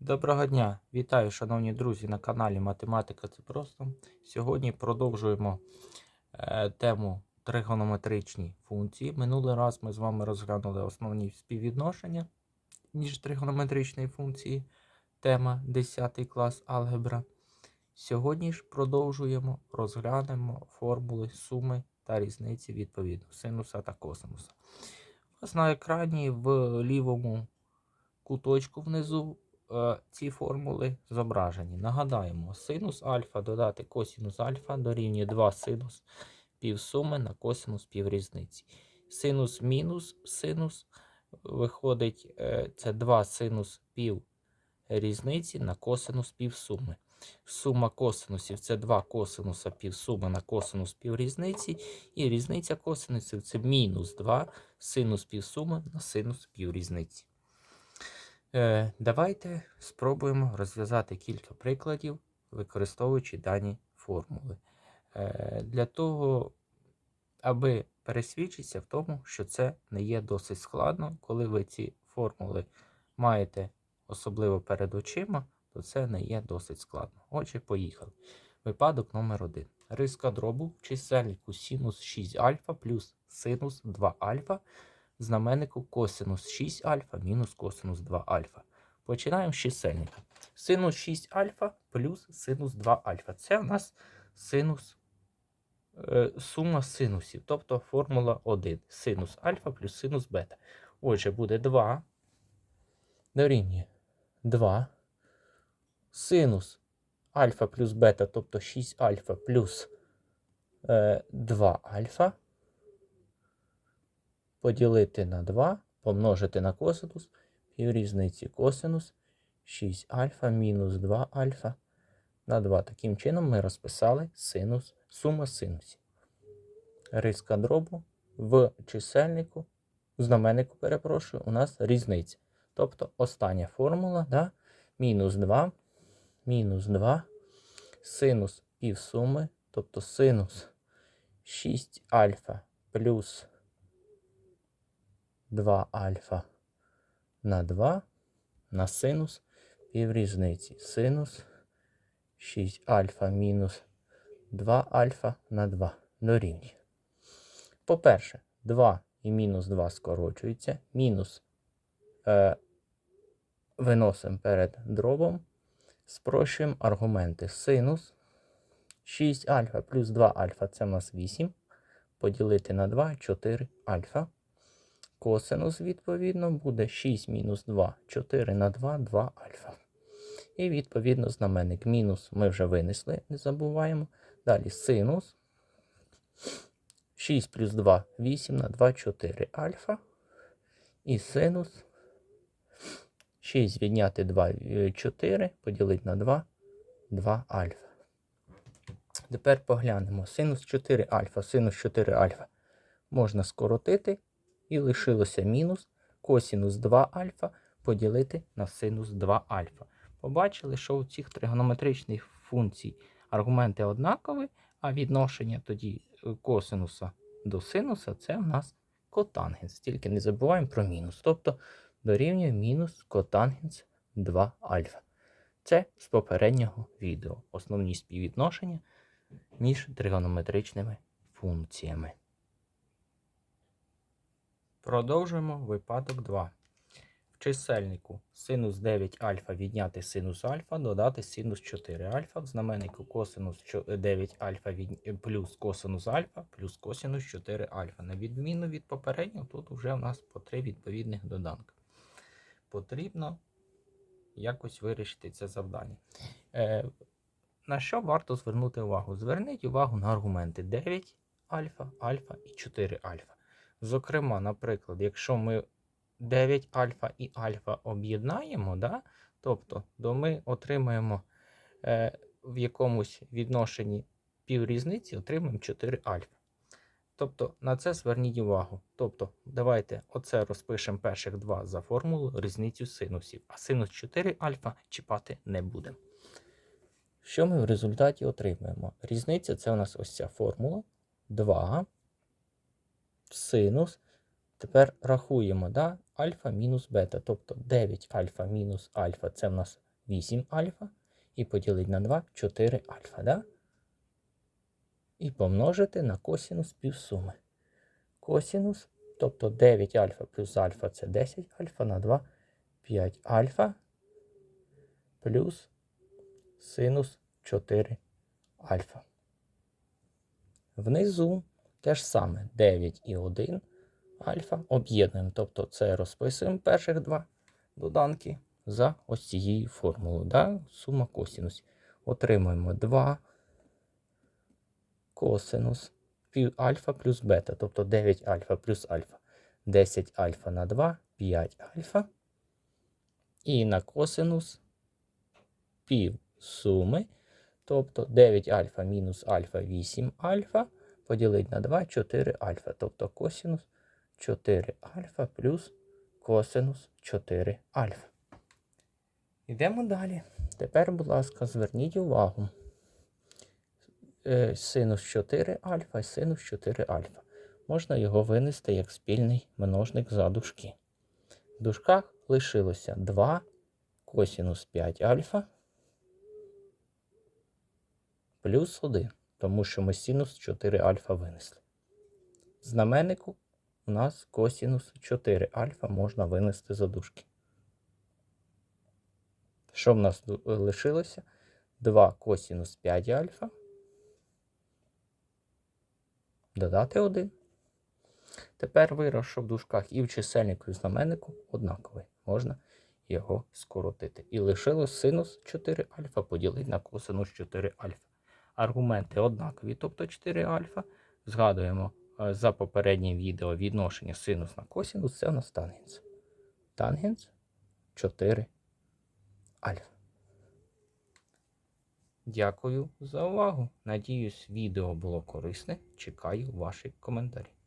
Доброго дня! Вітаю, шановні друзі, на каналі Математика це просто. Сьогодні продовжуємо е, тему тригонометричні функції. Минулий раз ми з вами розглянули основні співвідношення між тригонометричної функції. Тема 10 клас алгебра. Сьогодні ж продовжуємо розглянемо формули суми та різниці відповідно синуса та косинуса. У вас на екрані в лівому куточку внизу ці формули зображені. Нагадаємо, синус альфа додати косінус альфа дорівнює 2 синус півсуми на косинус піврізниці. Синус мінус синус виходить, е, це 2 синус пів різниці на косинус півсуми. Сума косинусів це 2 косинуса півсуми на косинус піврізниці. І різниця косинусів це мінус 2 синус півсуми на синус піврізниці. Е, давайте спробуємо розв'язати кілька прикладів, використовуючи дані формули. Е, для того, аби пересвідчитися в тому, що це не є досить складно, коли ви ці формули маєте особливо перед очима, то це не є досить складно. Отже, поїхали. Випадок номер 1. Риска дробу в чисельнику синус 6 альфа плюс синус 2 альфа знаменнику косинус 6 альфа мінус косинус 2 альфа. Починаємо з чисельника. Синус 6 альфа плюс синус 2 альфа. Це у нас синус е, сума синусів, тобто формула 1. Синус альфа плюс синус бета. Отже, буде 2 дорівнює 2. Синус альфа плюс бета, тобто 6 альфа плюс е, 2 альфа поділити на 2, помножити на косинус, піврізниці косинус 6 альфа мінус 2 альфа на 2. Таким чином ми розписали синус, сума синусів. Риска дробу в чисельнику, знаменнику, перепрошую, у нас різниця. Тобто остання формула, да, мінус 2, мінус 2, синус півсуми, тобто синус 6 альфа плюс 2 альфа на 2 на синус піврізниці. Синус 6 альфа мінус 2 альфа на 2 дорівнює. По-перше, 2 і мінус 2 скорочуються. Мінус е, виносимо перед дробом. Спрощуємо аргументи. Синус 6 альфа плюс 2 альфа це у нас 8. Поділити на 2 4 альфа. Косинус, відповідно, буде 6 мінус 2, 4 на 2, 2 альфа. І, відповідно, знаменник мінус ми вже винесли, не забуваємо. Далі синус. 6 плюс 2, 8 на 2, 4 альфа. І синус. 6 відняти 2, 4, поділити на 2, 2 альфа. Тепер поглянемо. Синус 4 альфа, синус 4 альфа можна скоротити. І лишилося мінус косінус 2 альфа поділити на синус 2 альфа. Побачили, що у цих тригонометричних функцій аргументи однакові, а відношення тоді е, косинуса до синуса це в нас котангенс. Тільки не забуваємо про мінус. Тобто дорівнює мінус котангенс 2 альфа. Це з попереднього відео. Основні співвідношення між тригонометричними функціями. Продовжуємо випадок 2. В чисельнику синус 9 альфа відняти синус альфа, додати синус 4 альфа. В знаменнику косинус 9 альфа від... плюс косинус альфа плюс косинус 4 альфа. На відміну від попереднього, тут вже у нас по три відповідних доданки. Потрібно якось вирішити це завдання. Е, На що варто звернути увагу? Зверніть увагу на аргументи 9 альфа, альфа і 4 альфа. Зокрема, наприклад, якщо ми 9 альфа і альфа об'єднаємо, да, тобто то ми отримаємо е, в якомусь відношенні піврізниці, отримаємо 4 альфа. Тобто на це зверніть увагу. Тобто, давайте оце розпишемо перших два за формулу різницю синусів, а синус 4 альфа чіпати не будемо. Що ми в результаті отримаємо? Різниця це у нас ось ця формула 2 синус. Тепер рахуємо да? альфа мінус бета. Тобто 9 альфа мінус альфа це в нас 8 альфа. І поділити на 2 4 альфа. Да? І помножити на косінус півсуми. Косінус, тобто 9 альфа плюс альфа це 10 альфа на 2 5 альфа плюс синус 4 альфа. Внизу те ж саме 9 і 1 альфа об'єднуємо. Тобто це розписуємо перших два доданки за ось цією формулою. Да? Сума косинусів. Отримуємо 2 косинус альфа плюс бета, тобто 9 альфа плюс альфа. 10 альфа на 2, 5 альфа. І на косинус пів суми. Тобто 9 альфа мінус альфа 8 альфа. Поділити на 2, 4 альфа. Тобто косинус 4 альфа плюс косинус 4 альфа. Йдемо далі. Тепер, будь ласка, зверніть увагу. Е, Синус 4 альфа і синус 4 альфа. Можна його винести як спільний множник за дужки. В дужках лишилося 2 косінус 5 альфа плюс 1, тому що ми синус 4 альфа винесли. В знаменнику у нас косінус 4 альфа можна винести за дужки. Що в нас лишилося? 2 косінус 5 альфа. Додати 1. Тепер вираз, що в дужках і в чисельнику, і в знаменнику однаковий. Можна його скоротити. І лишилось синус 4 альфа поділити на косинус 4 альфа. Аргументи однакові, тобто 4 альфа. Згадуємо е, за попереднє відео відношення синус на косінус, це у нас тангенс. Тангенс 4 альфа. Дякую за увагу. Надіюсь, відео було корисне. Чекаю ваші коментарі.